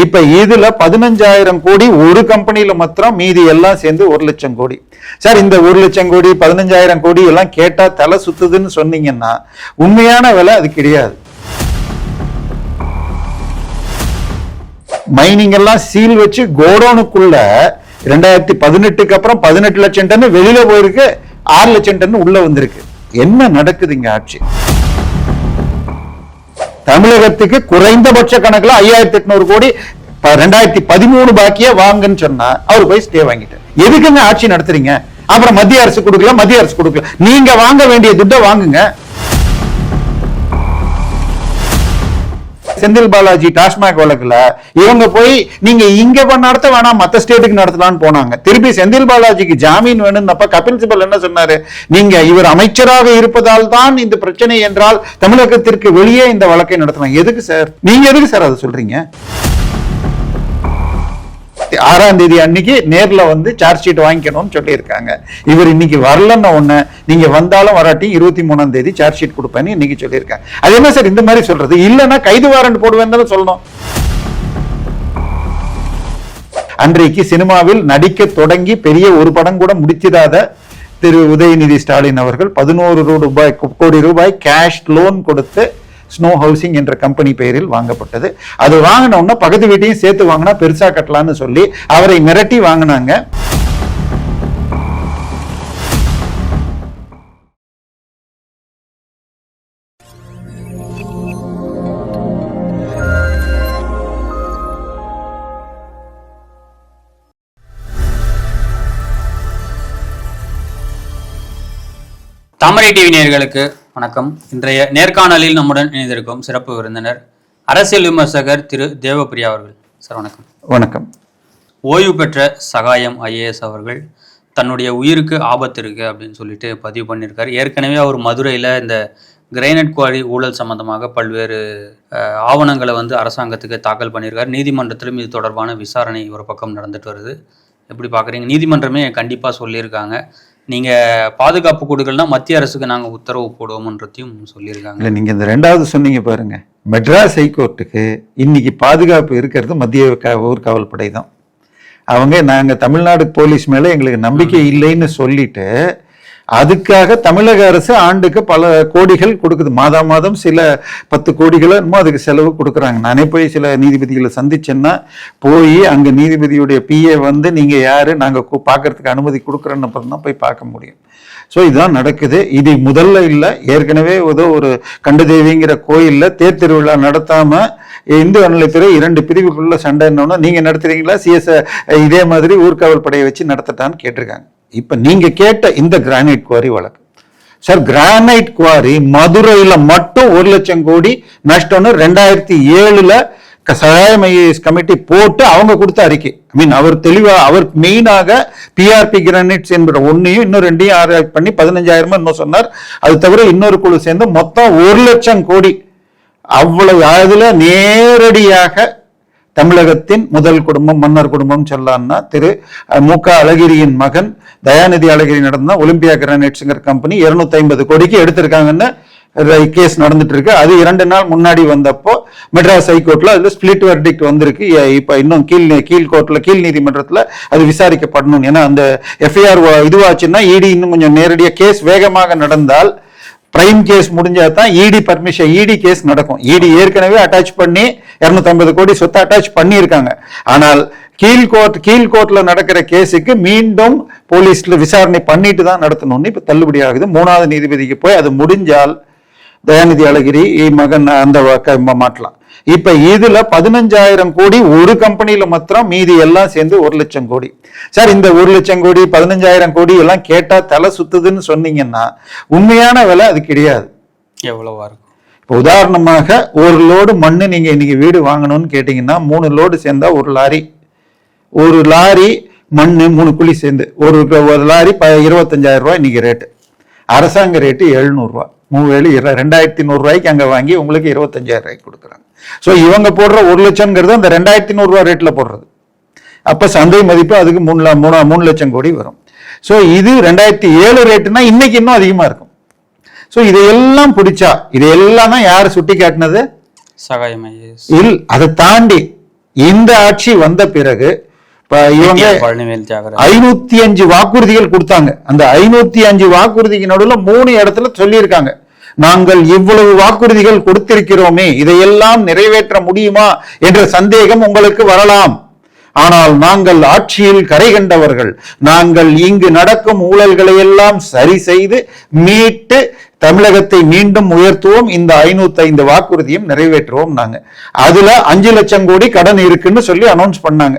இப்ப இதுல பதினஞ்சாயிரம் கோடி ஒரு கம்பெனியில மாத்திரம் மீதி எல்லாம் சேர்ந்து ஒரு லட்சம் கோடி. சார் இந்த ஒரு லட்சம் கோடி பதினஞ்சாயிரம் கோடி எல்லாம் கேட்டா தலை சுத்துதுன்னு சொன்னீங்கன்னா உண்மையான விலை அது கிடையாது. மைனிங் எல்லாம் சீல் வச்சு கோடவுனுக்குள்ள ரெண்டாயிரத்தி பதினெட்டுக்கு அப்புறம் பதினெட்டு லட்சம் டன் வெளியில போயிருக்கு ஆறு லட்சம் டன் உள்ள வந்திருக்கு. என்ன நடக்குது இங்க ஆட்சி? தமிழகத்துக்கு குறைந்தபட்ச கணக்குல ஐயாயிரத்தி எட்நூறு கோடி ரெண்டாயிரத்தி பதிமூணு பாக்கிய வாங்குன்னு சொன்னா அவர் போய் ஸ்டே வாங்கிட்டார். எதுக்குங்க ஆட்சி நடத்துறீங்க? அப்புறம் மத்திய அரசு கொடுக்கல மத்திய அரசு கொடுக்கல. நீங்க வாங்க வேண்டிய துட்டை வாங்குங்க. செந்தில் பாலாஜி டாஸ்மாக் வழக்குல இவங்க போய் நீங்க இங்க நடத்த வேணாம் மத்த ஸ்டேட்டுக்கு நடத்தலாம்னு போனாங்க. திருப்பி செந்தில் பாலாஜிக்கு ஜாமீன் வேணும்னப்ப கபில் சிபல் என்ன சொன்னாரு? நீங்க இவர் அமைச்சராக இருப்பதால் தான் இந்த பிரச்சனை என்றால் தமிழகத்திற்கு வெளியே இந்த வழக்கை நடத்தலாம். எதுக்கு சார்? நீங்க எதுக்கு சார் அதை சொல்றீங்க? ஆறாம் தேதி அன்னைக்கு நேர்ல வந்து சார்ஜ் ஷீட் வாங்கிக்கணும்னு சொல்லியிருக்காங்க. இவர் இன்னைக்கு வரலன்னு ஒண்ணு நீங்க வந்தாலும் வராட்டி இருபத்தி மூணாம் தேதி சார்ஜ் ஷீட் கொடுப்பேன்னு இன்னைக்கு சொல்லியிருக்காங்க. அது என்ன சார் இந்த மாதிரி சொல்றது? இல்லைன்னா கைது வாரண்ட் போடுவேன்னு தானே சொல்லணும். அன்றைக்கு சினிமாவில் நடிக்க தொடங்கி பெரிய ஒரு படம் கூட முடிச்சிடாத திரு உதயநிதி ஸ்டாலின் அவர்கள் பதினோரு ரூபாய் கோடி ரூபாய் கேஷ் லோன் கொடுத்து ஸ்னோ ஹவுசிங் என்ற கம்பெனி பெயரில் வாங்கப்பட்டது. அது வாங்கின உடனே பக்கத்து வீட்டையும் சேர்த்து வாங்கினா பெருசா கட்டலான்னு சொல்லி அவரை மிரட்டி வாங்கினாங்க. தாமரை டிவி நேர்களுக்கு வணக்கம். இன்றைய நேர்காணலில் நம்முடன் இணைந்திருக்கும் சிறப்பு விருந்தினர் அரசியல் விமர்சகர் திரு தேவப்பிரியா அவர்கள். சார் வணக்கம். வணக்கம். ஓய்வு பெற்ற சகாயம் ஐஏஎஸ் அவர்கள் தன்னுடைய உயிருக்கு ஆபத்து இருக்கு அப்படின்னு சொல்லிட்டு பதிவு பண்ணியிருக்காரு. ஏற்கனவே அவர் மதுரையில் இந்த கிரைனட் குவாரி ஊழல் சம்பந்தமாக பல்வேறு ஆவணங்களை வந்து அரசாங்கத்துக்கு தாக்கல் பண்ணியிருக்காரு. நீதிமன்றத்திலும் இது தொடர்பான விசாரணை ஒரு பக்கம் நடந்துட்டு வருது. எப்படி பார்க்குறீங்க நீதிமன்றமே கண்டிப்பாக சொல்லியிருக்காங்க. நீங்கள் பாதுகாப்பு கொடுக்கலனா மத்திய அரசுக்கு நாங்கள் உத்தரவு போடுவோம்ன்றதையும் சொல்லியிருக்காங்க. இல்ல நீங்க இந்த ரெண்டாவது சொன்னீங்க பாருங்க. மெட்ராஸ் ஹைகோர்ட்டுக்கு இன்னைக்கு பாதுகாப்பு இருக்கிறது மத்திய க- ஊர்காவல் படை தான். அவங்க நாங்க தமிழ்நாடு போலீஸ் மேல எங்களுக்கு நம்பிக்கை இல்லைன்னு சொல்லிட்டு அதுக்காக தமிழக அரசு ஆண்டுக்கு பல கோடிகள் கொடுக்குது. மாதம் மாதம் சில பத்து கோடிகளோ என்னமோ அதுக்கு செலவு கொடுக்குறாங்க. நானே போய் சில நீதிபதிகளை சந்திச்சேன்னா போய் அங்க நீதிபதியுடைய பிஏ வந்து நீங்க யாரு? நாங்க கு- பார்க்கறதுக்கு அனுமதி கொடுக்குறோன்னு அப்புறம் தான் போய் பார்க்க முடியும். ஸோ இதுதான் நடக்குது. இது முதல்ல இல்லை ஏற்கனவே ஏதோ ஒரு கண்டதேவிங்கிற கோயிலில் தேர் திருவிழா நடத்தாமல் இந்து அறநிலைத்துறை இரண்டு பிரிவுக்குள்ள சண்டை என்னன்னா நீங்கள் நடத்துறீங்களா? சிஎஸ் இதே மாதிரி ஊர்காவல் படையை வச்சு நடத்தட்டான்னு கேட்டிருக்காங்க. இப்போ நீங்கள் கேட்ட இந்த கிரானைட் குவாரி வழக்கு. சார் கிரானைட் குவாரி மதுரையில் மட்டும் ஒரு லட்சம் கோடி நஷ்டம்னு ரெண்டாயிரத்தி ஏழில் சகாய மையஸ் கமிட்டி போட்டு அவங்க கொடுத்த அறிக்கை. ஐ மீன் அவர் தெளிவா அவர் மெயினாக பிஆர்பி கிரானைட்ஸ் என்கிற ஒன்னையும் இன்னும் ரெண்டையும் ஆராய்ச்சி பண்ணி பதினஞ்சாயிரமா இன்னும் சொன்னார். அது தவிர இன்னொரு குழு சேர்ந்து மொத்தம் ஒரு லட்சம் கோடி. அவ்வளவு அதுல நேரடியாக தமிழகத்தின் முதல் குடும்பம் மன்னர் குடும்பம் சொல்லான்னா திரு மு க அழகிரியின் மகன் தயாநிதி அழகிரி நடந்த ஒலிம்பியா கிரானைட்ஸுங்கிற கம்பெனி 250 ஐம்பது கோடிக்கு எடுத்திருக்காங்கன்னு கேஸ் நடந்துட்டு இருக்கு அது இரண்டு நாள் முன்னாடி வந்தப்போ மெட்ராஸ் ஹைகோர்ட்ல அதுல ஸ்பிளிட் வெர்டிக்ட் வந்திருக்கு. இப்போ இப்ப இன்னும் கீழ் கீழ் கோர்ட்ல கீழ் நீதிமன்றத்துல அது விசாரிக்கப்படணும். ஏன்னா அந்த எஃப்ஐஆர் இதுவாச்சுன்னா இடி இன்னும் கொஞ்சம் நேரடியாக கேஸ் வேகமாக நடந்தால் பிரைம் கேஸ் முடிஞ்சா தான் இடி பர்மிஷன் இடி கேஸ் நடக்கும். இடி ஏற்கனவே அட்டாச் பண்ணி 250 கோடி சொத்தை அட்டாச் பண்ணியிருக்காங்க. ஆனால் கீழ் கோர்ட் கீழ் கோர்ட்ல நடக்கிற கேஸுக்கு மீண்டும் போலீஸ்ல விசாரணை பண்ணிட்டு தான் நடத்தணும்னு இப்ப தள்ளுபடி ஆகுது. மூணாவது நீதிபதிக்கு போய் அது முடிஞ்சால் தயாநிதி அழகிரி மகன் அந்த மாட்டலாம் இப்ப இதுல பதினஞ்சாயிரம் கோடி ஒரு கம்பெனில மாத்திரம் மீதி எல்லாம் சேர்ந்து ஒரு லட்சம் கோடி. சார் இந்த ஒரு லட்சம் கோடி பதினஞ்சாயிரம் கோடி எல்லாம் கேட்டா தலை சுத்துதுன்னு சொன்னீங்கன்னா உண்மையான விலை அது கிடையாது. எவ்வளவா இருக்கும்? இப்போ உதாரணமாக ஒரு லோடு மண்ணு நீங்க இன்னைக்கு வீடு வாங்கணும்னு கேட்டீங்கன்னா மூணு லோடு சேர்ந்தா ஒரு லாரி. ஒரு லாரி மண்ணு மூணு குழி சேர்ந்து. ஒரு ஒரு லாரி ப இருபத்தஞ்சாயிரம் ரூபாய் இன்னைக்கு ரேட்டு அரசாங்க ரேட்டு எழுநூறுவா இர- ரெண்டாயிரத்தி நூறு ரூபாய்க்கு அங்க வாங்கி உங்களுக்கு இருபத்தஞ்சாயிரம் ரூபாய்க்கு கொடுக்குறாங்க. ஸோ இவங்க போடுற ஒரு லட்சம்ங்கிறது அந்த ரெண்டாயிரத்தி நூறுரூவா ரேட்ல போடுறது. அப்ப சந்தை மதிப்பு அதுக்கு மூணு மூணு மூணு லட்சம் கோடி வரும். ஸோ இது ரெண்டாயிரத்தி ஏழு ரேட்டுனா இன்னைக்கு இன்னும் அதிகமா இருக்கும். ஸோ இதையெல்லாம் பிடிச்சா இதையெல்லாம் தான் யார் சுட்டி காட்டினது? சகாயம் இல் அதை தாண்டி இந்த ஆட்சி வந்த பிறகு இவங்க ஐநூத்தி அஞ்சு வாக்குறுதிகள் கொடுத்தாங்க. அந்த ஐநூத்தி அஞ்சு வாக்குறுதிக்கு நடுவுல மூணு இடத்துல சொல்லியிருக்காங்க. நாங்கள் இவ்வளவு வாக்குறுதிகள் கொடுத்திருக்கிறோமே இதையெல்லாம் நிறைவேற்ற முடியுமா என்ற சந்தேகம் உங்களுக்கு வரலாம். ஆனால் நாங்கள் ஆட்சியில் கரை கண்டவர்கள் நாங்கள் இங்கு நடக்கும் ஊழல்களை எல்லாம் சரி செய்து மீட்டு தமிழகத்தை மீண்டும் உயர்த்துவோம். இந்த ஐநூத்தி ஐந்து வாக்குறுதியும் நிறைவேற்றுவோம் நாங்க. அதுல அஞ்சு லட்சம் கோடி கடன் இருக்குன்னு சொல்லி அனௌன்ஸ் பண்ணாங்க.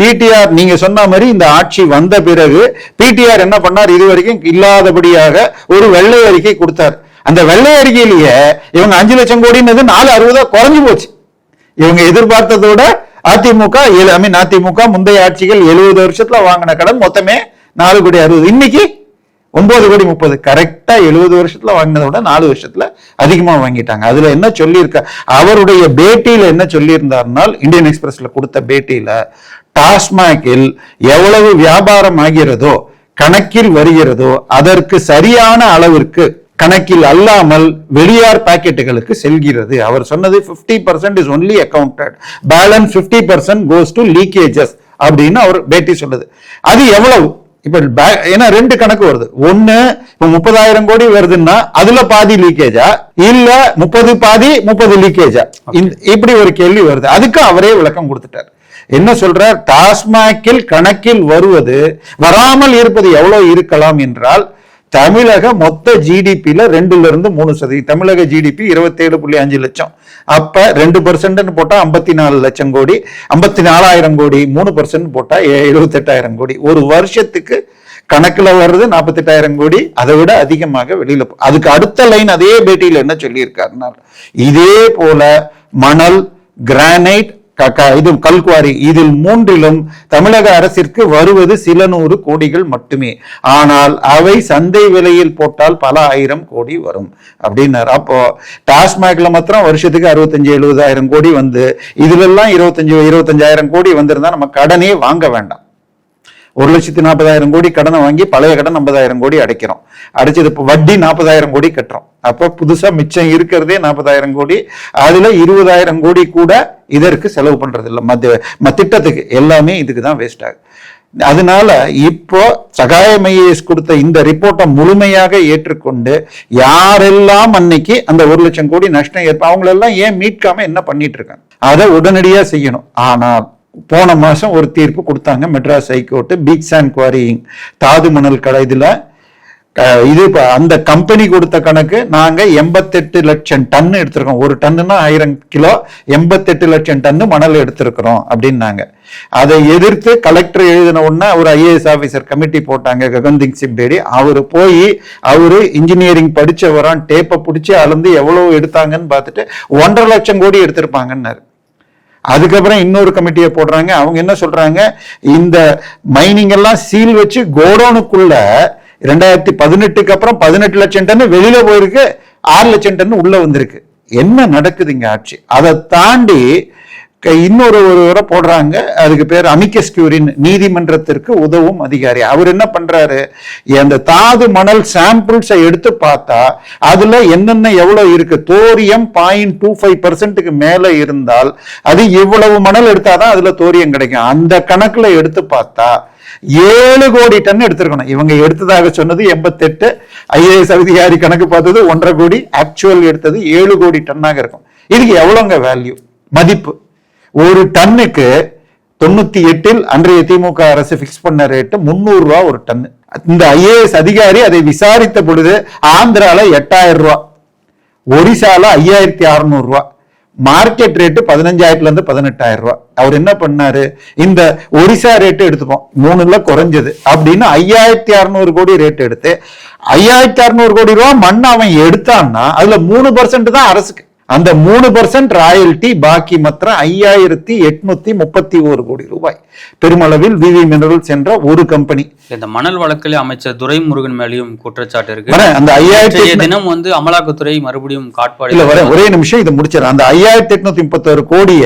பிடிஆர் நீங்க சொன்ன மாதிரி இந்த ஆட்சி வந்த பிறகு பிடிஆர் என்ன பண்ணார்? இதுவரைக்கும் இல்லாதபடியாக ஒரு வெள்ளை அறிக்கை கொடுத்தார். அந்த வெள்ளை அறிக்கையிலேயே இவங்க அஞ்சு லட்சம் கோடின்றது நாலு அறுபதா குறைஞ்சு போச்சு. இவங்க எதிர்பார்த்ததோட அதிமுக ஐ மீன் அதிமுக முந்தைய ஆட்சிகள் எழுபது வருஷத்துல வாங்கின கடன் மொத்தமே நாலு கோடி அறுபது. இன்னைக்கு ஒன்பது கோடி முப்பது. கரெக்டா எழுபது வருஷத்துல வாங்கினதை விட நாலு வருஷத்துல அதிகமா வாங்கிட்டாங்க. அதுல என்ன சொல்லியிருக்க அவருடைய பேட்டியில என்ன சொல்லியிருந்தார்னால் இந்தியன் எக்ஸ்பிரஸ்ல கொடுத்த பேட்டியில டாஸ்மாகில் எவ்வளவு வியாபாரம் ஆகிறதோ கணக்கில் வருகிறதோ அதற்கு சரியான அளவிற்கு கணக்கில் அல்லாமல் வெளியார் பாக்கெட்டுகளுக்கு செல்கிறது. அவர் சொன்னது 50% percent is only accounted balance 50% percent goes to leakages அப்படின்னு அவர் பேட்டி சொல்லுது. அது எவ்வளவு? இப்ப ஏன்னா ரெண்டு கணக்கு வருது. ஒண்ணு இப்ப முப்பதாயிரம் கோடி வருதுன்னா அதுல பாதி லீக்கேஜா இல்ல முப்பது பாதி முப்பது லீக்கேஜா இப்படி ஒரு கேள்வி வருது. அதுக்கு அவரே விளக்கம் கொடுத்துட்டார். என்ன சொல்றார்? டாஸ்மாகில் கணக்கில் வருவது வராமல் இருப்பது எவ்வளவு இருக்கலாம் என்றால் தமிழக மொத்த ஜிடிபியில ரெண்டுல இருந்து மூணு சதவீதம். தமிழக ஜிடிபி இருபத்தேழு புள்ளி அஞ்சு லட்சம். அப்ப ரெண்டு பர்சன்ட்னு போட்டா ஐம்பத்தி நாலு லட்சம் கோடி. ஐம்பத்தி நாலாயிரம் கோடி மூணு பர்சன்ட் போட்டா எழுபத்தெட்டாயிரம் கோடி. ஒரு வருஷத்துக்கு கணக்கில் வர்றது நாற்பத்தெட்டாயிரம் கோடி. அதை விட அதிகமாக வெளியில் அதுக்கு அடுத்த லைன் அதே பேட்டியில் என்ன சொல்லியிருக்காருன்னா இதே போல மணல் கிரானைட் இது கல்குவாரி. இதில் மூன்றிலும் தமிழக அரசிற்கு வருவது சில நூறு கோடிகள் மட்டுமே. ஆனால் அவை சந்தை விலையில் போட்டால் பல ஆயிரம் கோடி வரும். அப்படின்னாரு. அப்போ டாஸ்மாக்ல மாத்திரம் வருஷத்துக்கு அறுபத்தஞ்சு எழுபதாயிரம் கோடி வந்து இதுலெல்லாம் இருபத்தஞ்சு இருபத்தஞ்சாயிரம் கோடி வந்திருந்தா நம்ம கடனே வாங்க வேண்டாம். ஒரு லட்சத்தி நாற்பதாயிரம் கோடி கடனை வாங்கி பழைய கடன் ஐம்பதாயிரம் கோடி அடைக்கிறோம். அடைச்சது இப்போ வட்டி நாற்பதாயிரம் கோடி கட்டுறோம். அப்போ புதுசாக மிச்சம் இருக்கிறதே நாற்பதாயிரம் கோடி. அதில் இருபதாயிரம் கோடி கூட இதற்கு செலவு பண்ணுறது இல்லை மத்திய ம- திட்டத்துக்கு எல்லாமே இதுக்கு தான் வேஸ்ட் ஆகுது. அதனால இப்போ சகாயம் ஐஏஎஸ் கொடுத்த இந்த ரிப்போர்ட்டை முழுமையாக ஏற்றுக்கொண்டு யாரெல்லாம் அன்னைக்கு அந்த ஒரு லட்சம் கோடி நஷ்டம் ஏற்ப அவங்களெல்லாம் ஏன் மீட்காம என்ன பண்ணிட்டு இருக்காங்க? அதை உடனடியாக செய்யணும். ஆனால் போன மாதம் ஒரு தீர்ப்பு கொடுத்தாங்க மெட்ராஸ் ஹைகோர்ட்டு. பீக்ஸ் அண்ட் குவாரியிங் தாது மணல் கடை இதில் இது இப்போ அந்த கம்பெனி கொடுத்த கணக்கு நாங்கள் எண்பத்தெட்டு லட்சம் டன் எடுத்திருக்கோம். ஒரு டன்னுனா ஆயிரம் கிலோ எண்பத்தெட்டு லட்சம் டன்னு மணல் எடுத்திருக்கிறோம் அப்படின்னாங்க. அதை எதிர்த்து கலெக்டர் எழுதின உடனே ஒரு ஐஏஎஸ் ஆஃபீஸர் கமிட்டி போட்டாங்க ககன்திங் சிங் பேடி. அவர் போய் அவர் இன்ஜினியரிங் படித்தவரான் டேப்பை பிடிச்சி அளந்து எவ்வளோ எடுத்தாங்கன்னு பார்த்துட்டு ஒன்றரை லட்சம் கோடி எடுத்திருப்பாங்கன்னாரு. அதுக்கப்புறம் இன்னொரு கமிட்டியை போடுறாங்க. அவங்க என்ன சொல்றாங்க? இந்த மைனிங் எல்லாம் சீல் வச்சு கோடவுனுக்குள்ள ரெண்டாயிரத்தி பதினெட்டுக்கு அப்புறம் பதினெட்டு லட்சம் டன் வெளியில போயிருக்கு. ஆறு லட்சம் டன் உள்ள வந்திருக்கு. என்ன நடக்குது இங்க ஆட்சி? அதை தாண்டி இன்னொரு ஒருவரை போடுறாங்க. அதுக்கு பேர் அமிக்கஸ் கியூரின் நீதிமன்றத்திற்கு உதவும் அதிகாரி. அவர் என்ன பண்றாரு? அந்த தாது மணல் சாம்பிள்ஸை எடுத்து பார்த்தா அதுல என்னென்ன எவ்வளவு இருக்கு? தோரியம் பாயிண்ட் டூ ஃபைவ் பர்சன்ட்டுக்கு மேல இருந்தால் அது இவ்வளவு மணல் எடுத்தாதான் அதுல தோரியம் கிடைக்கும். அந்த கணக்குல எடுத்து பார்த்தா ஏழு கோடி டன் எடுத்திருக்கணும். இவங்க எடுத்ததாக சொன்னது எண்பத்தெட்டு. ஐஏஎஸ் அதிகாரி கணக்கு பார்த்தது ஒன்றரை கோடி. ஆக்சுவல் எடுத்தது ஏழு கோடி டன்னாக இருக்கும். இதுக்கு எவ்வளோங்க வேல்யூ மதிப்பு. ஒரு டன்னுக்கு தொண்ணூத்தி எட்டில் அன்றைய திமுக அரசு பிக்ஸ் பண்ண ரேட்டு முன்னூறு ரூபா ஒரு டன் இந்த ஐஏஎஸ் அதிகாரி அதை விசாரித்த பொழுது ஆந்திரால எட்டாயிரம் ரூபா ஒரிசால ஐயாயிரத்தி அறுநூறு ரூபா மார்க்கெட் ரேட்டு பதினஞ்சாயிரத்துல இருந்து பதினெட்டாயிரம் ரூபா. அவர் என்ன பண்ணாரு? இந்த ஒரிசா ரேட்டு எடுத்துப்போம் மூணுல குறைஞ்சது அப்படின்னு ஐயாயிரத்தி அறுநூறு கோடி ரேட் எடுத்து ஐயாயிரத்தி அறுநூறு கோடி ரூபா மண் அவன் எடுத்தான்னா அதுல மூணு பர்சன்ட் தான் அரசுக்கு. அந்த மூணு பர்சன்ட் ராயல்டி பாக்கி மாத்திரம் ஐயாயிரத்தி எட்நூத்தி முப்பத்தி ஒரு கோடி ரூபாய். பெருமளவில் விவி மினரல்ஸ் என்ற ஒரு கம்பெனி இந்த மணல் வழக்கில் அமைச்சர் துரைமுருகன் மேலேயும் குற்றச்சாட்டு இருக்கு. அந்த ஐயாயிரத்தி தினம் வந்து அமலாக்கத்துறை மறுபடியும் காட்பாடி இல்ல ஒரே நிமிஷம் இதை முடிச்சிடறேன். அந்த ஐயாயிரத்தி எட்நூத்தி முப்பத்தொரு கோடிய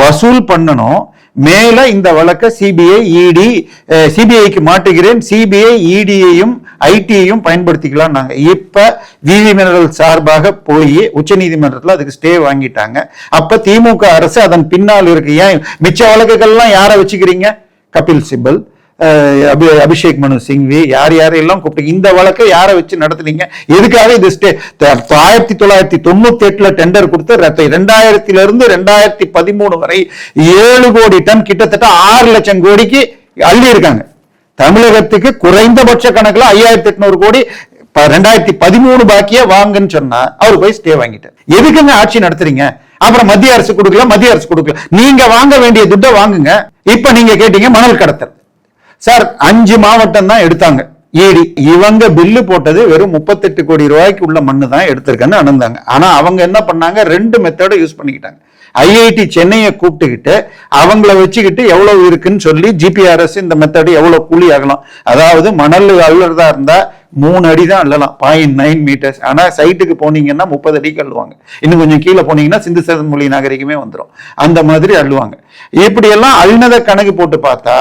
வசூல் பண்ணணும். மேல இந்த வழக்க சிபிஐ இடி சிபிஐக்கு மாட்டுகிறேன் சிபிஐ இடியையும் ஐடியையும் பயன்படுத்திக்கலாம் நாங்க. இப்ப விவி மினரல் சார்பாக போய் உச்சநீதிமன்றத்தில் அதுக்கு ஸ்டே வாங்கிட்டாங்க. அப்ப திமுக அரசு அதன் பின்னால் இருக்கு. ஏன் மிச்ச வழக்குகள்லாம் யாரை வச்சுக்கிறீங்க? கபில் சிபல். அபி அபிஷேக் மனு சிங்வி யார் யாரையெல்லாம் கூப்பிட்டு இந்த வழக்கை யாரை வச்சு நடத்துனீங்க? எதுக்காக இது ஸ்டே ஆயிரத்தி தொள்ளாயிரத்தி தொண்ணூத்தி எட்டுல டெண்டர் கொடுத்து ரெத்த- ரெண்டாயிரத்தில இருந்து ரெண்டாயிரத்தி பதிமூணு வரை ஏழு கோடி டன் கிட்டத்தட்ட ஆறு லட்சம் கோடிக்கு அள்ளி இருக்காங்க தமிழகத்துக்கு குறைந்தபட்ச கணக்குல ஐயாயிரத்தி எட்நூறு கோடி ரெண்டாயிரத்தி பதிமூணு பாக்கிய வாங்குன்னு சொன்னா அவர் போய் ஸ்டே வாங்கிட்டார். எதுக்குங்க ஆட்சி நடத்துறீங்க? அப்புறம் மத்திய அரசு கொடுக்கல மத்திய அரசு கொடுக்கல. நீங்க வாங்க வேண்டிய துட்டை வாங்குங்க. இப்ப நீங்க கேட்டீங்க மணல் கடத்தல். சார் அஞ்சு மாவட்டம் தான் எடுத்தாங்க. ஈடி இவங்க பில்லு போட்டது வெறும் முப்பத்தெட்டு கோடி ரூபாய்க்கு உள்ள மண்ணு தான் எடுத்திருக்கேன்னு அணுந்தாங்க. ஆனா அவங்க என்ன பண்ணாங்க? ரெண்டு மெத்தடை யூஸ் பண்ணிக்கிட்டாங்க. ஐஐடி சென்னையை கூப்பிட்டுக்கிட்டு அவங்கள வச்சுக்கிட்டு எவ்வளவு இருக்குன்னு சொல்லி ஜிபிஆர்எஸ் இந்த மெத்தடு எவ்வளவு கூலி ஆகலாம். அதாவது மணல் அள்ளுறதா இருந்தா மூணு அடி தான் அள்ளலாம் பாயிண்ட் நைன் மீட்டர்ஸ் ஆனால் சைட்டுக்கு போனீங்கன்னா முப்பது அடிக்கு அள்ளுவாங்க. இன்னும் கொஞ்சம் கீழே போனீங்கன்னா சிந்து மொழி நாகரிகமே வந்துடும் அந்த மாதிரி அள்ளுவாங்க. இப்படியெல்லாம் அழுனதை கணக்கு போட்டு பார்த்தா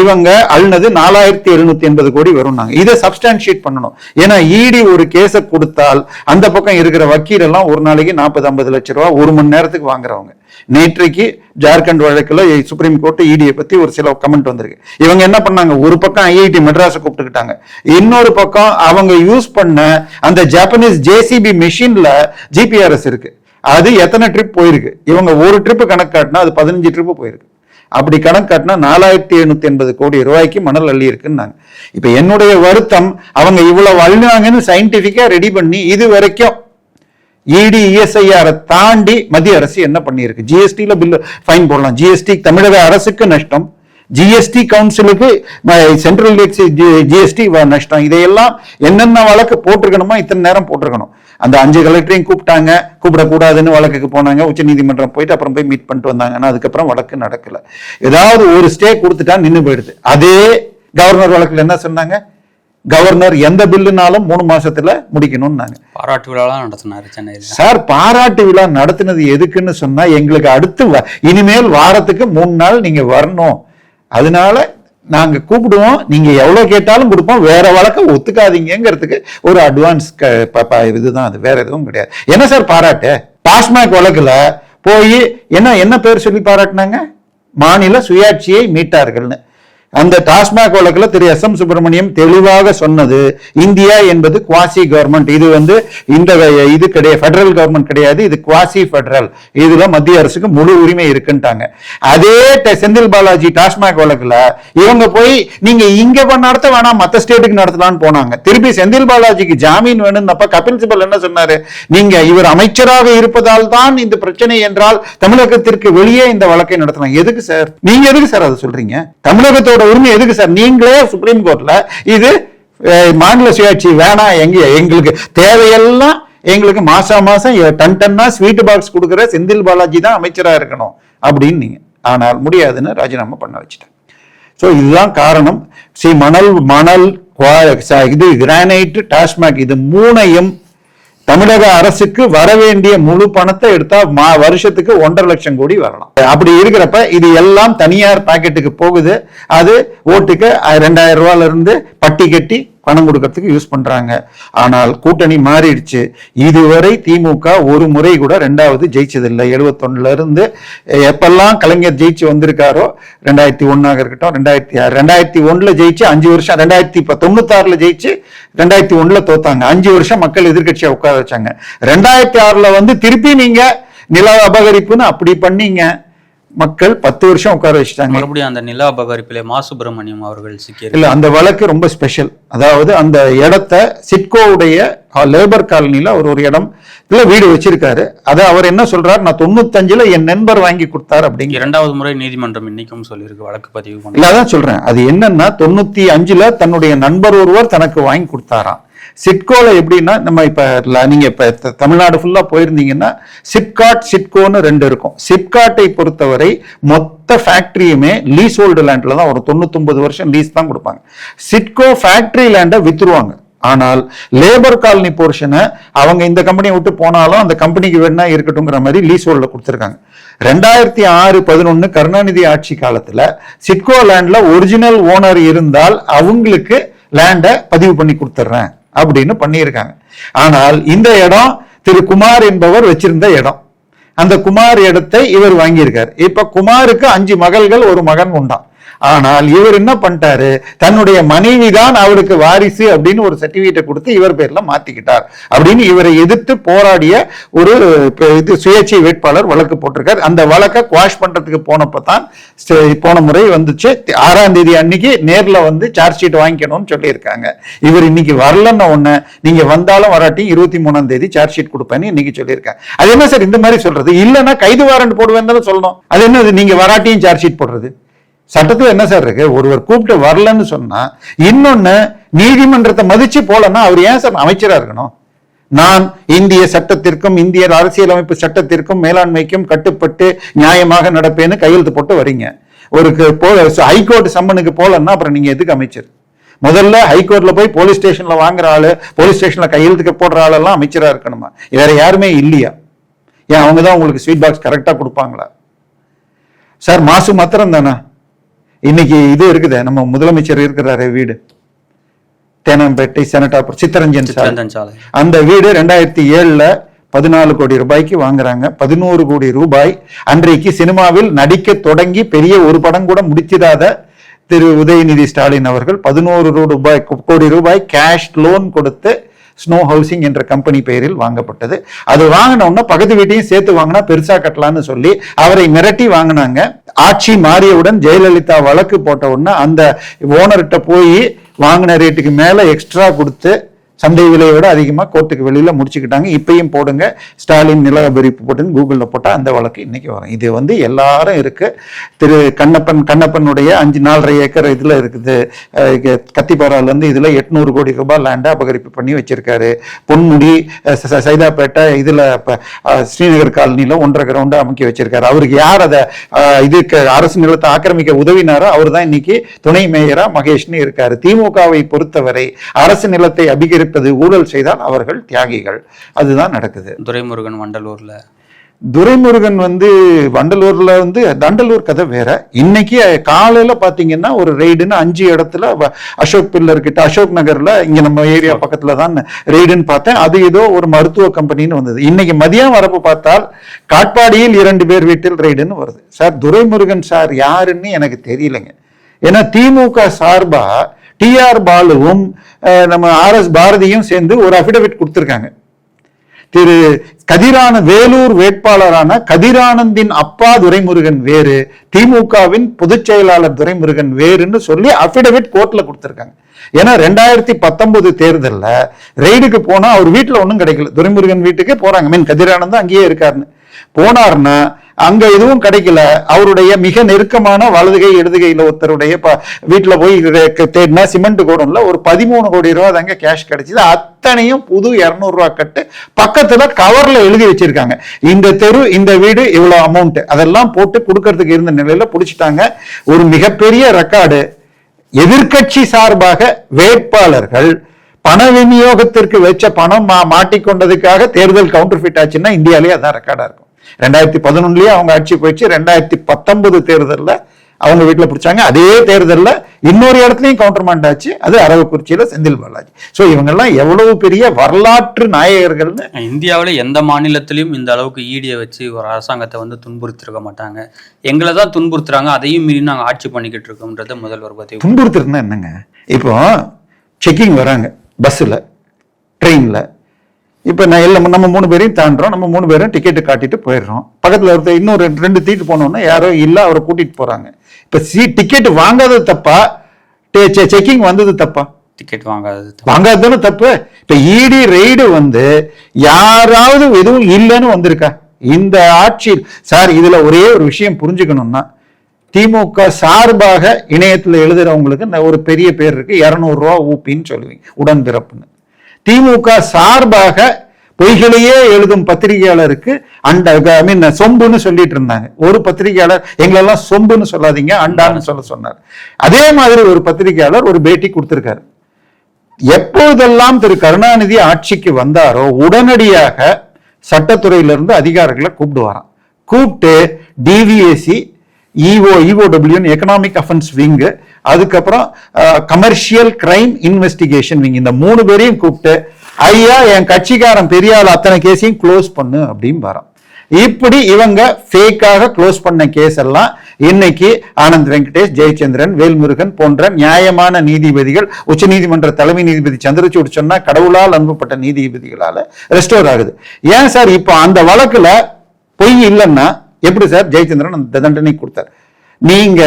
இவங்க அள்ளினது நாலாயிரத்தி எழுநூத்தி எண்பது கோடி வரும் நாங்க இதை சப்ஸ்டான்ஷியேட் பண்ணணும். ஏன்னா இடி ஒரு கேஸை கொடுத்தால் அந்த பக்கம் இருக்கிற வக்கீல் எல்லாம் ஒரு நாளைக்கு நாற்பது ஐம்பது லட்ச ரூபா ஒரு மணி நேரத்துக்கு வாங்குறவங்க. நேற்றைக்கு ஜார்க்கண்ட் வழக்கில் சுப்ரீம் கோர்ட்டு இடியை பற்றி ஒரு சில கமெண்ட் வந்திருக்கு. இவங்க என்ன பண்ணாங்க? ஒரு பக்கம் ஐஐடி மெட்ராஸை கூப்பிட்டுக்கிட்டாங்க. இன்னொரு பக்கம் அவங்க யூஸ் பண்ண அந்த ஜாப்பனீஸ் ஜேசிபி மிஷினில் ஜிபிஆர்எஸ் இருக்குது அது எத்தனை ட்ரிப் போயிருக்கு? இவங்க ஒரு ட்ரிப் கணக்கு காட்டினா அது பதினஞ்சு ட்ரிப் போயிருக்கு. அப்படி கணக்கு காட்டினா நாலாயிரத்தி எழுநூத்தி எண்பது கோடி ரூபாய்க்கு மணல் அள்ளி இருக்குன்னாங்க. இப்ப என்னுடைய வருத்தம் அவங்க இவ்வளவு அள்ளினாங்கன்னு சயின்டிபிக்கா ரெடி பண்ணி இது வரைக்கும் இடி இஎஸ்ஐஆரை தாண்டி மத்திய அரசு என்ன பண்ணியிருக்கு? ஜிஎஸ்டியில் பில் ஃபைன் போடலாம். ஜிஎஸ்டி தமிழக அரசுக்கு நஷ்டம். ஜிஎஸ்டி கவுன்சிலுக்கு சென்ட்ரல் ஜிஎஸ்டி நஷ்டம். இதையெல்லாம் என்னென்ன வழக்கு போட்டிருக்கணுமோ இத்தனை நேரம் போட்டிருக்கணும். அந்த அஞ்சு கலெக்டரையும் கூப்பிட்டாங்க. கூப்பிடக்கூடாதுன்னு வழக்குக்கு போனாங்க. உச்சநீதிமன்றம் போயிட்டு அப்புறம் போய் மீட் பண்ணிட்டு வந்தாங்கன்னா அதுக்கப்புறம் வழக்கு நடக்கல. ஏதாவது ஒரு ஸ்டே கொடுத்துட்டா நின்று போயிடுது. அதே கவர்னர் வழக்கில் என்ன சொன்னாங்க? கவர்னர் எந்த பில்லுனாலும் மூணு மாசத்துல முடிக்கணும்னாங்க பாராட்டு விழாலாம் நடத்தினாரு சென்னையில். சார் பாராட்டு விழா நடத்தினது எதுக்குன்னு சொன்னா எங்களுக்கு அடுத்து இனிமேல் வாரத்துக்கு மூணு நாள் நீங்க வரணும். அதனால நாங்க கூப்பிடுவோம். நீங்க எவ்வளவு கேட்டாலும் கொடுப்போம். வேற வழக்க ஒத்துக்காதீங்கிறதுக்கு ஒரு அட்வான்ஸ் இதுதான். அது வேற எதுவும் கிடையாது. என்ன சார் பாராட்டு? டாஸ்மாக் வழக்குல போய் என்ன என்ன பேர் சொல்லி பாராட்டினாங்க? மாநில சுயாட்சியை மீட்டார்கள்னு. அந்த டாஸ்மாக் வழக்குல திரு எஸ். எம். சுப்பிரமணியம் தெளிவாக சொன்னது இந்தியா என்பது குவாசி கவர்மெண்ட் இது வந்து இந்த இது கிடையாது ஃபெடரல் கவர்மெண்ட் கிடையாது இது குவாசி ஃபெடரல் இதுல மத்திய அரசுக்கு முழு உரிமை இருக்குன்ட்டாங்க. அதே ட- செந்தில் பாலாஜி டாஸ்மாக் வழக்குல இவங்க போய் நீங்க இங்க நடத்த வேணாம் மற்ற ஸ்டேட்டுக்கு நடத்தலாம்னு போனாங்க. திருப்பி செந்தில் பாலாஜிக்கு ஜாமீன் வேணும்னப்ப கபில் சிபல் என்ன சொன்னாரு? நீங்க இவர் அமைச்சராக இருப்பதால் தான் இந்த பிரச்சனை என்றால் தமிழகத்திற்கு வெளியே இந்த வழக்கை நடத்தலாம். எதுக்கு சார்? நீங்க எதுக்கு சார் அதை சொல்றீங்க? தமிழகத்தோட உரிமை எதுக்கு சார்? நீங்களே சுப்ரீம் கோர்ட்ல இது மாநில சுயாட்சி வேணாம் எங்க எங்களுக்கு தேவையெல்லாம் எங்களுக்கு மாசம் மாசம் டன் டன்னா ஸ்வீட் பாக்ஸ் கொடுக்குற செந்தில் பாலாஜி தான் அமைச்சரா இருக்கணும் அப்படின்னு நீங்க ஆனால் முடியாதுன்னு ராஜினாமா பண்ண வச்சுட்டேன். ஸோ இதுதான் காரணம். சி மணல் மணல் இது கிரானைட் டாஸ்மாக் இது மூணையும் தமிழக அரசுக்கு வர வேண்டிய முழு பணத்தை எடுத்தா மா வருஷத்துக்கு ஒன்றரை லட்சம் கோடி வரலாம். அப்படி இருக்கிறப்ப இது எல்லாம் தனியார் பாக்கெட்டுக்கு போகுது. அது ஓட்டுக்கு ரெண்டாயிரம் ரூபாயில இருந்து பட்டி கட்டி பணம் கொடுக்கறதுக்கு யூஸ் பண்றாங்க. ஆனால் கூட்டணி மாறிடுச்சு. இதுவரை திமுக ஒரு முறை கூட ரெண்டாவது ஜெயிச்சதில்லை. எழுபத்தொன்னுல இருந்து எப்பெல்லாம் கலைஞர் ஜெயிச்சு வந்திருக்காரோ ரெண்டாயிரத்தி ஒன்னாக இருக்கட்டும் ரெண்டாயிரத்தி ஆறு ரெண்டாயிரத்தி ஒன்னுல ஜெயிச்சு அஞ்சு வருஷம் ரெண்டாயிரத்தி இப்ப தொண்ணூத்தாறுல ஜெயிச்சு ரெண்டாயிரத்தி ஒன்னுல தோத்தாங்க. அஞ்சு வருஷம் மக்கள் எதிர்கட்சியை உட்கார வச்சாங்க. ரெண்டாயிரத்தி ஆறுல வந்து திருப்பி நீங்க நில அபகரிப்புன்னு அப்படி பண்ணீங்க. மக்கள் பத்து வருஷம் உட்கார வச்சுட்டாங்க. மறுபடியும் அந்த நில அபகரிப்பிலே மா சுப்பிரமணியம் அவர்கள் சிக்கியிருக்கார் இல்ல அந்த வழக்கு ரொம்ப ஸ்பெஷல் அதாவது அந்த இடத்த சிட்கோவுடைய லேபர் காலனில அவர் ஒரு இடம் இல்ல வீடு வச்சிருக்காரு. அதை அவர் என்ன சொல்றாரு? நான் தொண்ணூத்தஞ்சுல என் நண்பர் வாங்கி கொடுத்தாரு அப்படிங்கிற இரண்டாவது முறை நீதிமன்றம் இன்னைக்கும் சொல்லியிருக்கு வழக்கு பதிவு இல்ல அதான் சொல்றேன். அது என்னன்னா தொண்ணூத்தி அஞ்சுல தன்னுடைய நண்பர் ஒருவர் தனக்கு வாங்கி கொடுத்தாராம். சிட்கோவில் எப்படின்னா நம்ம இப்போ நீங்கள் இப்போ த- தமிழ்நாடு ஃபுல்லாக போயிருந்தீங்கன்னா சிப்காட் சிட்கோன்னு ரெண்டு இருக்கும். சிப்காட்டை பொறுத்தவரை மொத்த ஃபேக்ட்ரியுமே லீஸ் ஹோல்டு லேண்டில் தான் ஒரு தொண்ணூத்தொம்பது வருஷம் லீஸ் தான் கொடுப்பாங்க. சிட்கோ ஃபேக்ட்ரி லேண்டை வித்துருவாங்க. ஆனால் லேபர் காலனி போர்ஷனை அவங்க இந்த கம்பெனியை விட்டு போனாலும் அந்த கம்பெனிக்கு வேணா இருக்கட்டும்ங்கிற மாதிரி லீஸ் ஹோல்டில் கொடுத்துருக்காங்க. ரெண்டாயிரத்தி ஆறு பதினொன்று கருணாநிதி ஆட்சி காலத்தில் சிட்கோ லேண்டில் ஒரிஜினல் ஓனர் இருந்தால் அவங்களுக்கு லேண்டை பதிவு பண்ணி கொடுத்துட்றேன் அப்படின்னு பண்ணியிருக்காங்க. ஆனால் இந்த இடம் திரு குமார் என்பவர் வச்சிருந்த இடம். அந்த குமார் இடத்தை இவர் வாங்கியிருக்காரு. இப்ப குமாருக்கு அஞ்சு மகள்கள் ஒரு மகன் உண்டான் ஆனால் இவர் என்ன பண்ணிட்டாரு? தன்னுடைய மனைவி தான் அவருக்கு வாரிசு அப்படின்னு ஒரு சர்டிபிகேட்டை கொடுத்து இவர் பேர்ல மாத்திக்கிட்டார் அப்படின்னு இவரை எதிர்த்து போராடிய ஒரு இது சுயேட்சை வேட்பாளர் வழக்கு போட்டிருக்காரு. அந்த வழக்கை குவாஷ் பண்றதுக்கு போனப்ப தான் போன முறை வந்துச்சு. ஆறாம் தேதி அன்னைக்கு நேர்ல வந்து சார்ஜ் ஷீட் வாங்கிக்கணும்னு சொல்லியிருக்காங்க. இவர் இன்னைக்கு வரலன்னு ஒண்ணு நீங்க வந்தாலும் வராட்டி இருபத்தி மூணாம் தேதி சார்ஜ் ஷீட் கொடுப்பேன்னு இன்னைக்கு சொல்லியிருக்காங்க. அது என்ன சார் இந்த மாதிரி சொல்றது? இல்லைன்னா கைது வாரண்ட் போடுவேன் தானே சொல்லணும். அது என்னது? நீங்க வராட்டியும் சார்ஜ் ஷீட் போடுறது. சட்டத்தில் என்ன சார் இருக்கு? ஒருவர் கூப்பிட்டு வரலன்னு சொன்னா இன்னொன்னு நீதிமன்றத்தை மதிச்சு போலன்னா அவர் ஏன் சார் அமைச்சரா இருக்கணும்? நான் இந்திய சட்டத்திற்கும் இந்திய அரசியலமைப்பு சட்டத்திற்கும் மேலாண்மைக்கும் கட்டுப்பட்டு நியாயமாக நடப்பேன்னு கையெழுத்து போட்டு வரீங்க. ஒரு போ- ஹைகோர்ட் சம்மனுக்கு போலன்னா அப்புறம் நீங்க எதுக்கு அமைச்சர்? முதல்ல ஹைகோர்ட்ல போய் போலீஸ் ஸ்டேஷன்ல வாங்குற ஆளு போலீஸ் ஸ்டேஷன்ல கையெழுத்துக்கு போடுற ஆளெல்லாம் அமைச்சரா இருக்கணுமா? வேற யாருமே இல்லையா? ஏன் அவங்க தான் உங்களுக்கு ஸ்வீட் பாக்ஸ் கரெக்டா கொடுப்பாங்களா? சார் மாசு மாத்திரம் தானே இன்னைக்கு இது இருக்குதே. நம்ம முதலமைச்சர் இருக்கிறாரு வீடு. தேனம்பேட்டை சார் சித்தரஞ்சன் சாலை. அந்த வீடு ரெண்டாயிரத்தி ஏழுல பதினாலு கோடி ரூபாய்க்கு வாங்குறாங்க. பதினோரு கோடி ரூபாய் அன்றைக்கு சினிமாவில் நடிக்க தொடங்கி பெரிய ஒரு படம் கூட முடிச்சிடாத திரு உதயநிதி ஸ்டாலின் அவர்கள் பதினோரு ரூபாய் கோடி ரூபாய் கேஷ் லோன் கொடுத்து ஸ்னோ ஹவுசிங் என்ற கம்பெனி பெயரில் வாங்கப்பட்டது. அது வாங்கினோன்னா பக்கத்து வீட்டையும் சேர்த்து வாங்கினா பெருசா கட்டலாம்னு சொல்லி அவரை மிரட்டி வாங்கினாங்க. ஆட்சி மாறியவுடன் ஜெயலலிதா வழக்கு போட்ட உடனே அந்த ஓனர்கிட்ட போய் வாங்கின ரேட்டுக்கு மேல எக்ஸ்ட்ரா கொடுத்து சந்தை விலையை விட அதிகமாக கோர்ட்டுக்கு வெளியில் முடிச்சுக்கிட்டாங்க. இப்பயும் போடுங்க. ஸ்டாலின் நில அபரிப்பு போட்டுன்னு கூகுளில் போட்டால் அந்த வழக்கு இன்னைக்கு வரும். இது வந்து எல்லாரும் இருக்கு. திரு கண்ணப்பன் கண்ணப்பனுடைய அஞ்சு நாலரை ஏக்கர் இதில் இருக்குது. கத்திப்பாறாலேருந்து இதில் எட்நூறு கோடி ரூபாய் லேண்டை அபகரிப்பு பண்ணி வச்சிருக்காரு. பொன்முடி ச- சைதாப்பேட்டை இதில் ஸ்ரீநகர் காலனியில் ஒன்றரை கிரவுண்டு அமைக்க வச்சிருக்காரு. அவருக்கு யார் அதை இதுக்கு அரசு நிலத்தை ஆக்கிரமிக்க உதவினாரோ அவர் தான் இன்னைக்கு துணை மேயரா மகேஷ்னு இருக்காரு. திமுகவை பொறுத்தவரை அரசு நிலத்தை அபிகரிப்பு அபிகரிப்பது ஊழல் செய்தால் அவர்கள் தியாகிகள். அதுதான் நடக்குது. துரைமுருகன் வண்டலூர்ல. துரைமுருகன் வந்து வண்டலூர்ல வந்து தண்டலூர் கதை வேற. இன்னைக்கு காலையில பாத்தீங்கன்னா ஒரு ரெய்டுன்னு அஞ்சு இடத்துல அசோக் பில்லர் கிட்ட அசோக் நகர்ல இங்க நம்ம ஏரியா பக்கத்துல தான் ரெய்டுன்னு பார்த்தேன். அது ஏதோ ஒரு மருத்துவ கம்பெனின்னு வந்தது. இன்னைக்கு மதியம் வரப்பு பார்த்தால் காட்பாடியில் இரண்டு பேர் வீட்டில் ரெய்டுன்னு வருது. சார் துரைமுருகன் சார் யாருன்னு எனக்கு தெரியலைங்க. ஏன்னா திமுக சார்பா டிஆர் பாலுவும் நம்ம ஆர் எஸ் பாரதியும் சேர்ந்து ஒரு அபிடவிட் கொடுத்துருக்காங்க. திரு கதிரான வேலூர் வேட்பாளரான கதிரானந்தின் அப்பா துரைமுருகன் வேறு திமுகவின் பொதுச் செயலாளர் துரைமுருகன் வேறுன்னு சொல்லி அபிடவிட் கோர்ட்ல கொடுத்துருக்காங்க. ஏன்னா ரெண்டாயிரத்தி பத்தொன்பது தேர்தலில் ரெய்டுக்கு போனா அவர் வீட்டில் ஒன்றும் கிடைக்கல. துரைமுருகன் வீட்டுக்கே போறாங்க. மீன் கதிரானந்த் அங்கேயே இருக்காருன்னு. போனார்னா அங்க எதுவும் கிடைக்கல. அவருடைய மிக நெருக்கமான வலதுகை இடதுகையில ஒருத்தருடைய ப- வீட்டுல போய் தேடினா சிமெண்ட் கோடன்ல ஒரு பதிமூணு கோடி ரூபா தாங்க கேஷ் கிடைச்சது. அத்தனையும் புது 200 ரூபா கட்டு பக்கத்துல கவர்ல எழுதி வச்சிருக்காங்க. இந்த தெரு இந்த வீடு இவ்வளவு அமௌண்ட் அதெல்லாம் போட்டு கொடுக்கறதுக்கு இருந்த நிலையில புடிச்சிட்டாங்க. ஒரு மிகப்பெரிய ரெக்கார்டு எதிர்க்கட்சி சார்பாக வேட்பாளர்கள் பண விநியோகத்திற்கு வச்ச பணம் மா- மாட்டிக்கொண்டதுக்காக தேர்தல் கவுண்டர் ஃபிட் ஆச்சுன்னா இந்தியாலேயே அதான் ரெக்கார்டா இருக்கும். ரெண்டாயிரத்தி பதினொன்னுலயே அவங்க ஆட்சி போயிடுச்சு. ரெண்டாயிரத்தி பத்தொன்பது தேர்தல்ல அவங்க வீட்டுல பிடிச்சாங்க. அதே தேர்தல்ல இன்னொரு இடத்துலயும் கவுண்டர்மெண்ட் ஆச்சு. அது அரவக்குறிச்சியில செந்தில் பாலாஜி. சோ இவங்கெல்லாம் எவ்வளவு பெரிய வரலாற்று நாயகர்கள்னு இந்தியாவில் எந்த மாநிலத்திலையும் இந்த அளவுக்கு ஈடியை வச்சு ஒரு அரசாங்கத்தை வந்து துன்புறுத்திருக்க மாட்டாங்க. எங்களை தான் துன்புறுத்துறாங்க. அதையும் மீறி நாங்கள் ஆட்சி பண்ணிக்கிட்டு இருக்கோம்ன்றத முதல்வர் பத்தி துன்புறுத்துறதுன்னா என்னங்க? இப்போ செக்கிங் வராங்க. பஸ்ஸில் ட்ரெயினில் இப்போ நான் எல்லாம் நம்ம மூணு பேரையும் தாண்டுறோம். நம்ம மூணு பேரும் டிக்கெட்டு காட்டிட்டு போயிடுறோம். பக்கத்தில் ஒருத்தர் இன்னும் ரெண்டு ரெண்டு தீட்டு போனோன்னா யாரோ இல்லை அவரை கூட்டிட்டு போறாங்க. இப்போ சீ டிக்கெட் வாங்காதது தப்பா? செக்கிங் வந்தது தப்பா? டிக்கெட் வாங்காதது வாங்காததுன்னு தப்பு? இப்ப இடி ரெய்டு வந்து யாராவது எதுவும் இல்லைன்னு வந்திருக்கா? இந்த ஆட்சி சார் இதுல ஒரே ஒரு விஷயம் புரிஞ்சுக்கணும்னா திமுக சார்பாக இணையத்துல எழுதுறவங்களுக்கு இந்த ஒரு பெரிய பேர் இருக்கு. 200 ரூபா ஊப்பின்னு சொல்லுவீங்க. உடன்பிறப்புன்னு. திமுக சார்பாக பொய்களையே எழுதும் பத்திரிகையாளருக்கு அண்ட ஐ மீன் சொம்புன்னு சொல்லிட்டு இருந்தாங்க. ஒரு பத்திரிகையாளர் எங்களெல்லாம் சொம்புன்னு சொல்லாதீங்க அண்டான்னு சொல்ல சொன்னார். அதே மாதிரி ஒரு பத்திரிகையாளர் ஒரு பேட்டி கொடுத்துருக்காரு. எப்பொழுதெல்லாம் திரு கருணாநிதி ஆட்சிக்கு வந்தாரோ உடனடியாக சட்டத்துறையிலிருந்து அதிகாரிகளை கூப்பிடுவாராம். கூப்பிட்டு டிவிஏசி இஓ இஓடபிள்யூன்னு எக்கனாமிக் அஃபென்ஸ் விங்கு அதுக்கப்புறம் கமர்ஷியல் கிரைம் இன்வெஸ்டிகேஷன் விங் இந்த மூணு பேரையும் கூப்பிட்டு ஐயா என் கட்சிக்காரன் பெரியாள் அத்தனை கேஸையும் க்ளோஸ் பண்ணு அப்படின்னு வரோம் இப்படி இவங்க ஃபேக்காக க்ளோஸ் பண்ண கேஸ் எல்லாம் இன்னைக்கு ஆனந்த் வெங்கடேஷ் ஜெயச்சந்திரன் வேல்முருகன் போன்ற நியாயமான நீதிபதிகள் உச்சநீதிமன்ற தலைமை நீதிபதி சந்திரசூட் சொன்னா கடவுளால் அனுப்பப்பட்ட நீதிபதிகளால ரெஸ்டோர் ஆகுது. ஏன் சார் இப்போ அந்த வழக்குல பொய் இல்லைன்னா எப்படி சார் ஜெயச்சந்திரன் அந்த தண்டனை கொடுத்தார்? நீங்க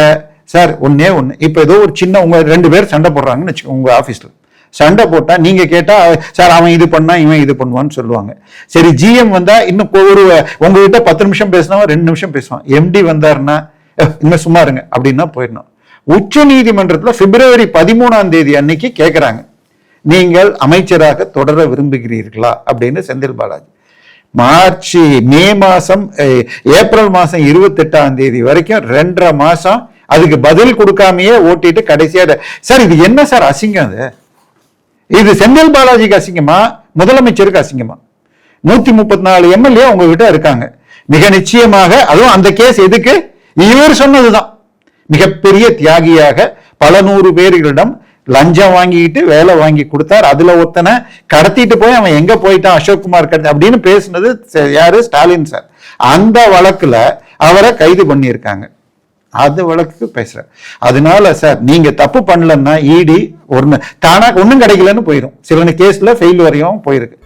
சார் ஒன்னே ஒன்று இப்போ ஏதோ ஒரு சின்ன உங்கள் ரெண்டு பேர் சண்டை போடுறாங்கன்னு வச்சுக்கோங்க உங்கள் ஆஃபீஸில் சண்டை போட்டால் நீங்கள் கேட்டால் சார் அவன் இது பண்ணா இவன் இது பண்ணுவான்னு சொல்லுவாங்க. சரி ஜிஎம் வந்தால் இன்னும் ஒரு உங்ககிட்ட பத்து நிமிஷம் பேசினவன் ரெண்டு நிமிஷம் பேசுவான். எம்டி வந்தாருன்னா இன்னும் சும்மா இருங்க அப்படின்னா போயிடணும். உச்ச நீதிமன்றத்தில் பிப்ரவரி பதிமூணாம் தேதி அன்னைக்கு கேட்குறாங்க நீங்கள் அமைச்சராக தொடர விரும்புகிறீர்களா? அப்படின்னு செந்தில் பாலாஜி. மார்ச் மே மாதம் ஏப்ரல் மாதம் இருபத்தெட்டாம் தேதி வரைக்கும் ரெண்டரை மாதம் அதுக்கு பதில் கொடுக்காமையே ஓட்டிட்டு கடைசியாக சார் இது என்ன சார் அசிங்கம் அது? இது செந்தில் பாலாஜிக்கு அசிங்கமா? முதலமைச்சருக்கு அசிங்கமா? நூத்தி முப்பத்தி நாலு எம்எல்ஏ உங்ககிட்ட இருக்காங்க. மிக நிச்சயமாக அதுவும் அந்த கேஸ் எதுக்கு? இவர் சொன்னதுதான். மிகப்பெரிய தியாகியாக பல நூறு பேர்களிடம் லஞ்சம் வாங்கிட்டு வேலை வாங்கி கொடுத்தார். அதுல ஒருத்தனை கடத்திட்டு போய் அவன் எங்க போயிட்டான்? அசோக்குமார் கடத்தி அப்படின்னு பேசினது யாரு? ஸ்டாலின் சார். அந்த வழக்குல அவரை கைது பண்ணியிருக்காங்க. அது வழக்கு பேசுறேன். அதனால சார் நீங்க தப்பு பண்ணலன்னா இடி ஒன்று தானா ஒன்றும் கிடைக்கலன்னு போயிடும் சில கேஸ்ல ஃபெயில் வரையும் போயிருக்கு.